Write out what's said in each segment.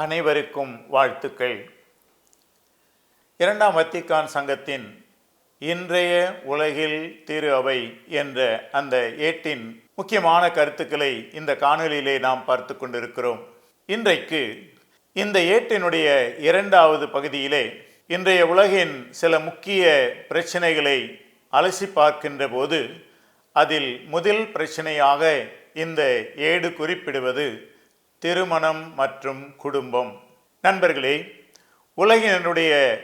அனைவருக்கும் வாழ்த்துக்கள். இரண்டாம் வத்திக்கான் சங்கத்தின் இன்றைய உலகில் திரு அவை என்ற அந்த ஏட்டின் முக்கியமான கருத்துக்களை இந்த காணொலியிலே நாம் பார்த்து கொண்டிருக்கிறோம். இன்றைக்கு இந்த ஏட்டினுடைய இரண்டாவது பகுதியிலே இன்றைய உலகின் சில முக்கிய பிரச்சனைகளை அலசி பார்க்கின்ற போது அதில் முதல் பிரச்சனையாக இந்த ஏடு குறிப்பிடுவது திருமணம் மற்றும் குடும்பம். நண்பர்களே உலகினுடைய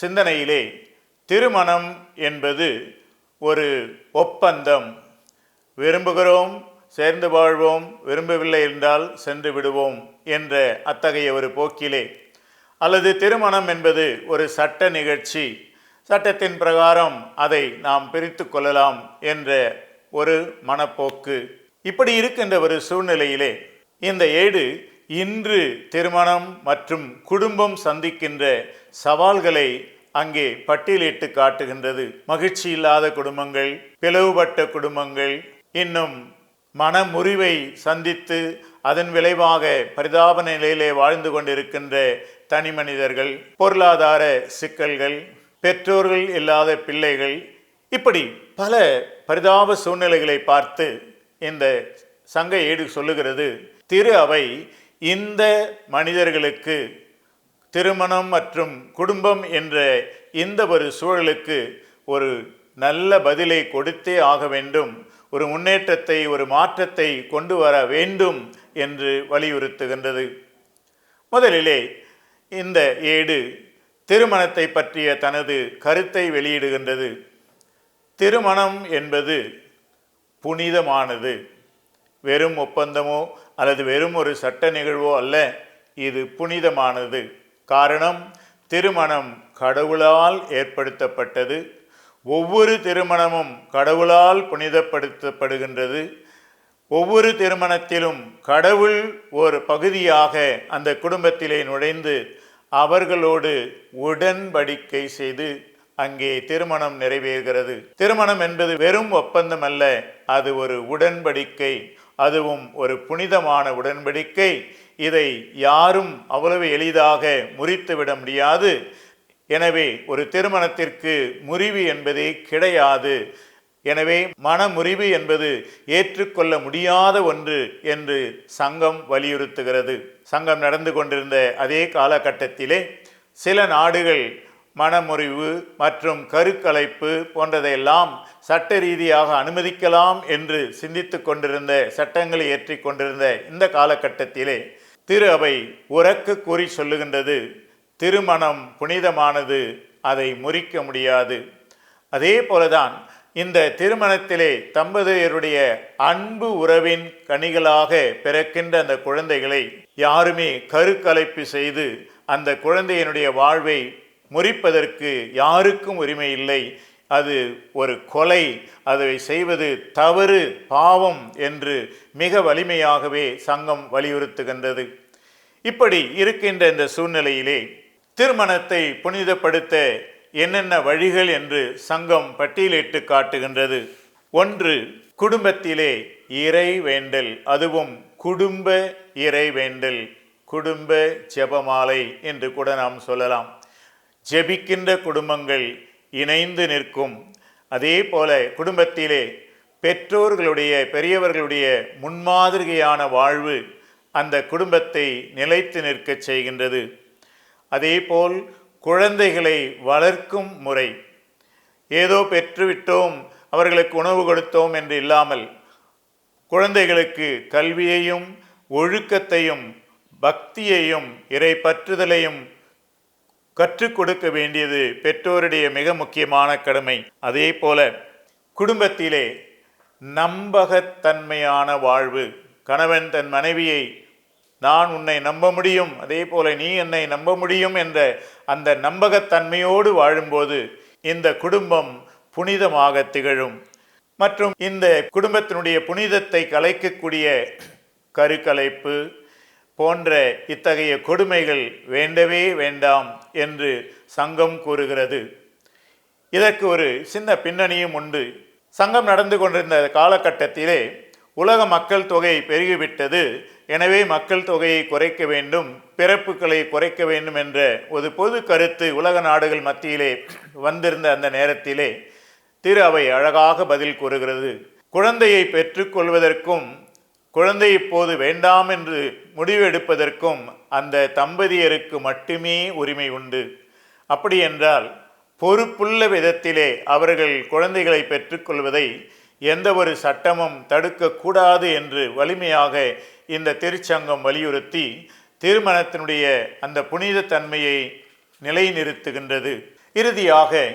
சிந்தனையிலே திருமணம் என்பது ஒரு ஒப்பந்தம். விரும்புகிறோம் சேர்ந்து வாழ்வோம் விரும்பவில்லை என்றால் சென்று விடுவோம் என்ற அத்தகைய ஒரு போக்கிலே. அல்லது திருமணம் என்பது ஒரு சட்ட நிகழ்ச்சி. சட்டத்தின் பிரகாரம் அதை நாம் பிரித்து கொள்ளலாம் என்ற ஒரு மனப்போக்கு. இப்படி இருக்கின்ற ஒரு சூழ்நிலையிலே இந்த ஏடு இன்று திருமணம் மற்றும் குடும்பம் சந்திக்கின்ற சவால்களை அங்கே பட்டியலிட்டு காட்டுகின்றது. மகிழ்ச்சி இல்லாத குடும்பங்கள் பிளவுபட்ட குடும்பங்கள் இன்னும் மனமுறிவை சந்தித்து அதன் விளைவாக பரிதாப நிலையிலே வாழ்ந்து கொண்டிருக்கின்ற தனி மனிதர்கள் பொருளாதார சிக்கல்கள் பெற்றோர்கள் இல்லாத பிள்ளைகள் இப்படி பல பரிதாப சூழ்நிலைகளை பார்த்து இந்த சங்க ஏடு சொல்லுகிறது. திரு அவை இந்த மனிதர்களுக்கு திருமணம் மற்றும் குடும்பம் என்ற இந்த ஒரு சூழலுக்கு ஒரு நல்ல பதிலை கொடுத்தே ஆக வேண்டும். ஒரு முன்னேற்றத்தை ஒரு மாற்றத்தை கொண்டு வர வேண்டும் என்று வலியுறுத்துகின்றது. முதலிலே இந்த ஏடு திருமணத்தை பற்றிய தனது கருத்தை வெளியிடுகின்றது. திருமணம் என்பது புனிதமானது. வெறும் ஒப்பந்தமோ அல்லது வெறும் ஒரு சட்ட நிகழ்வோ அல்ல இது புனிதமானது. காரணம் திருமணம் கடவுளால் ஏற்படுத்தப்பட்டது. ஒவ்வொரு திருமணமும் கடவுளால் புனிதப்படுத்தப்படுகின்றது. ஒவ்வொரு திருமணத்திலும் கடவுள் ஒரு பகுதியாக அந்த குடும்பத்திலே நுழைந்து அவர்களோடு உடன்படிக்கை செய்து அங்கே திருமணம் நிறைவேறுகிறது. திருமணம் என்பது வெறும் ஒப்பந்தம் அல்ல அது ஒரு உடன்படிக்கை. அதுவும் ஒரு புனிதமான உடன்படிக்கை. இதை யாரும் அவ்வளவு எளிதாக முறித்துவிட முடியாது. எனவே ஒரு திருமணத்திற்கு முறிவு என்பதே கிடையாது. எனவே மனமுறிவு என்பது ஏற்றுக்கொள்ள முடியாத ஒன்று என்று சங்கம் வலியுறுத்துகிறது. சங்கம் நடந்து கொண்டிருந்த அதே காலகட்டத்திலே சில நாடுகள் மனமுறிவு மற்றும் கருக்கலைப்பு போன்றதையெல்லாம் சட்ட ரீதியாக அனுமதிக்கலாம் என்று சிந்தித்து கொண்டிருந்த சட்டங்களை ஏற்றி கொண்டிருந்த இந்த காலகட்டத்திலே திரு அவை உறக்க கூறி சொல்லுகின்றது. திருமணம் புனிதமானது அதை முறிக்க முடியாது. அதே போலதான் இந்த திருமணத்திலே தம்பதியருடைய அன்பு உறவின் கனிகளாக பிறக்கின்ற அந்த குழந்தைகளை யாருமே கருக்கலைப்பு செய்து அந்த குழந்தையினுடைய வாழ்வை முறிப்பதற்கு யாருக்கும் உரிமை இல்லை. அது ஒரு கொலை. அதை செய்வது தவறு பாவம் என்று மிக வலிமையாகவே சங்கம் வலியுறுத்துகின்றது. இப்படி இருக்கின்ற இந்த சூழ்நிலையிலே திருமணத்தை புனிதப்படுத்த என்னென்ன வழிகள் என்று சங்கம் பட்டியலிட்டு காட்டுகின்றது. ஒன்று குடும்பத்திலே இறை வேண்டல் அதுவும் குடும்ப இறை வேண்டல் குடும்ப ஜெபமாலை என்று கூட நாம் சொல்லலாம். ஜெபிக்கின்ற குடும்பங்கள் இணைந்து நிற்கும். அதே போல குடும்பத்திலே பெற்றோர்களுடைய பெரியவர்களுடைய முன்மாதிரியான வாழ்வு அந்த குடும்பத்தை நிலைத்து நிற்கச் செய்கின்றது. அதேபோல் குழந்தைகளை வளர்க்கும் முறை. ஏதோ பெற்றுவிட்டோம் அவர்களுக்கு உணவு கொடுத்தோம் என்று இல்லாமல் குழந்தைகளுக்கு கல்வியையும் ஒழுக்கத்தையும் பக்தியையும் இறை பற்றுதலையும் கற்றுக் கொடுக்க வேண்டியது பெற்றோருடைய மிக முக்கியமான கடமை. அதே போல குடும்பத்திலே நம்பகத்தன்மையான வாழ்வு. கணவன் தன் மனைவியை நான் உன்னை நம்ப முடியும் அதே போல நீ என்னை நம்ப முடியும் என்ற அந்த நம்பகத்தன்மையோடு வாழும்போது இந்த குடும்பம் புனிதமாக திகழும். மற்றும் இந்த குடும்பத்தினுடைய புனிதத்தை கலைக்கக்கூடிய கருக்கலைப்பு போன்ற இத்தகைய கொடுமைகள் வேண்டவே வேண்டாம் என்று சங்கம் கூறுகிறது. இதற்கு ஒரு சின்ன பின்னணியும் உண்டு. சங்கம் நடந்து கொண்டிருந்த காலகட்டத்திலே உலக மக்கள் தொகை பெருகிவிட்டது. எனவே மக்கள் தொகையை குறைக்க வேண்டும் பிறப்புகளை குறைக்க வேண்டும் என்ற ஒரு பொது கருத்து உலக நாடுகள் மத்தியிலே வந்திருந்த அந்த நேரத்திலே திரு அவை அழகாக பதில் கூறுகிறது. குழந்தையை பெற்றுக்கொள்வதற்கும் குழந்தை இப்போது வேண்டாம் என்று முடிவெடுப்பதற்கும் அந்த தம்பதியருக்கு மட்டுமே உரிமை உண்டு. அப்படி என்றால் பொறுப்புள்ள விதத்திலே அவர்கள் குழந்தைகளை பெற்றுக்கொள்வதை எந்த ஒரு சட்டமும் தடுக்கக்கூடாது என்று வலிமையாக இந்த திருச்சங்கம் வலியுறுத்தி திருமணத்தினுடைய அந்த புனித தன்மையை நிலைநிறுத்துகின்றது. இறுதியாக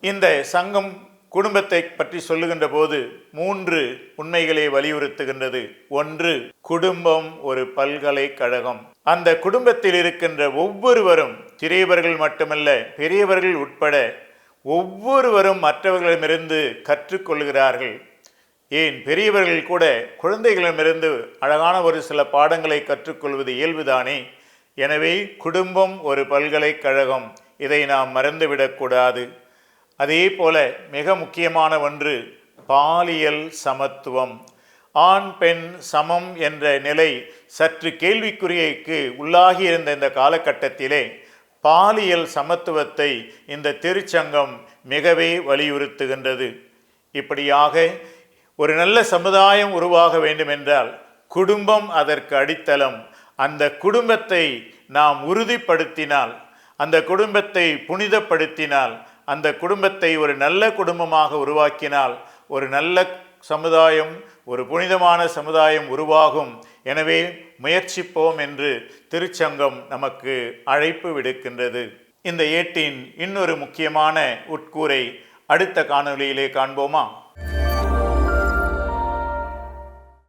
இந்த சங்கம் குடும்பத்தை பற்றி சொல்லுகின்ற போது மூன்று உண்மைகளை வலியுறுத்துகின்றது. ஒன்று குடும்பம் ஒரு பல்கலைக்கழகம். அந்த குடும்பத்தில் இருக்கின்ற ஒவ்வொருவரும் சிறியவர்கள் மட்டுமல்ல பெரியவர்கள் உட்பட ஒவ்வொருவரும் மற்றவர்களிடமிருந்து கற்றுக்கொள்கிறார்கள். ஏன்? பெரியவர்கள் கூட குழந்தைகளிடமிருந்து அழகான ஒரு சில பாடங்களை கற்றுக்கொள்வது இயல்புதானே? எனவே குடும்பம் ஒரு பல்கலைக்கழகம். இதை நாம் மறந்துவிடக்கூடாது. அதே போல மிக முக்கியமான ஒன்று பாலியல் சமத்துவம். ஆண் பெண் சமம் என்ற நிலை சற்று கேள்விக்குறியைக்கு உள்ளாகியிருந்த இந்த காலகட்டத்திலே பாலியல் சமத்துவத்தை இந்த திருச்சங்கம் மிகவே வலியுறுத்துகின்றது. இப்படியாக ஒரு நல்ல சமுதாயம் உருவாக வேண்டுமென்றால் குடும்பம் அதற்கு அடித்தளம். அந்த குடும்பத்தை நாம் உறுதிப்படுத்தினால் அந்த குடும்பத்தை புனிதப்படுத்தினால் அந்த குடும்பத்தை ஒரு நல்ல குடும்பமாக உருவாக்கினால் ஒரு நல்ல சமுதாயம் ஒரு புனிதமான சமுதாயம் உருவாகும். எனவே முயற்சிப்போம் என்று திருச்சங்கம் நமக்கு அழைப்பு விடுக்கின்றது. இந்த ஏட்டின் இன்னொரு முக்கியமான உட்கூரை அடுத்த காணொளியிலே காண்போமா?